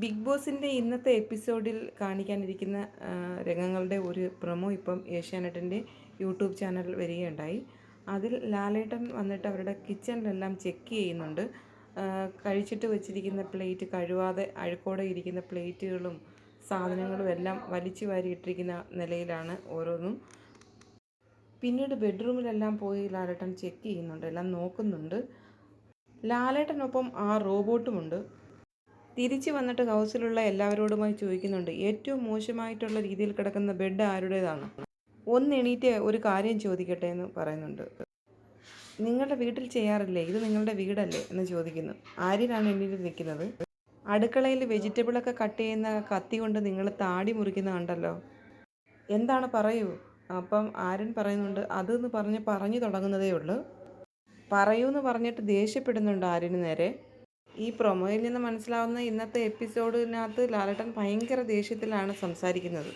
Big ബോസിന്റെ ഇന്നത്തെ എപ്പിസോഡിൽ കാണിക്കാനിരിക്കുന്ന രംഗങ്ങളുടെ ഒരു പ്രൊമോ ഇപ്പം ഏഷ്യാനെറ്റിന്റെ യൂട്യൂബ് ചാനൽ വരികയുണ്ടായി. അതിൽ ലാലേട്ടൻ വന്നിട്ട് അവരുടെ കിച്ചണിലെല്ലാം ചെക്ക് ചെയ്യുന്നുണ്ട്. കഴിച്ചിട്ട് വെച്ചിരിക്കുന്ന പ്ലേറ്റ് കഴുവാതെ അഴുക്കോടെ ഇരിക്കുന്ന പ്ലേറ്റുകളും സാധനങ്ങളും എല്ലാം വലിച്ചു വാരിയിട്ടിരിക്കുന്ന നിലയിലാണ് ഓരോന്നും. പിന്നീട് ബെഡ്റൂമിലെല്ലാം പോയി ലാലേട്ടൻ ചെക്ക് ചെയ്യുന്നുണ്ട് എല്ലാം നോക്കുന്നുണ്ട്. ലാലേട്ടനൊപ്പം ആ റോബോട്ടുമുണ്ട്. തിരിച്ചു വന്നിട്ട് ഹൗസിലുള്ള എല്ലാവരോടുമായി ചോദിക്കുന്നുണ്ട്. ഏറ്റവും മോശമായിട്ടുള്ള രീതിയിൽ കിടക്കുന്ന ബെഡ് ആരുടേതാണ്? ഒന്ന് എണീറ്റ് ഒരു കാര്യം ചോദിക്കട്ടെ എന്ന് പറയുന്നുണ്ട്. നിങ്ങളുടെ വീട്ടിൽ ചെയ്യാറില്ലേ? ഇത് നിങ്ങളുടെ വീടല്ലേ എന്ന് ചോദിക്കുന്നു. ആര്യനാണ് എണീറ്റ് നിൽക്കുന്നത്. അടുക്കളയിൽ വെജിറ്റബിളൊക്കെ കട്ട് ചെയ്യുന്ന കത്തി കൊണ്ട് നിങ്ങൾ താടി മുറിക്കുന്ന കണ്ടല്ലോ. എന്താണ് പറയൂ? അപ്പം ആരൻ പറയുന്നുണ്ട് അതെന്ന് പറഞ്ഞ് പറഞ്ഞു തുടങ്ങുന്നതേ ഉള്ളൂ. പറയൂ എന്ന് പറഞ്ഞിട്ട് ദേഷ്യപ്പെടുന്നുണ്ട് ആര്യന് നേരെ. ഈ പ്രൊമോയിൽ നിന്ന് മനസ്സിലാവുന്ന ഇന്നത്തെ എപ്പിസോഡിനകത്ത് ലാലേട്ടൻ ഭയങ്കര ദേഷ്യത്തിലാണ് സംസാരിക്കുന്നത്.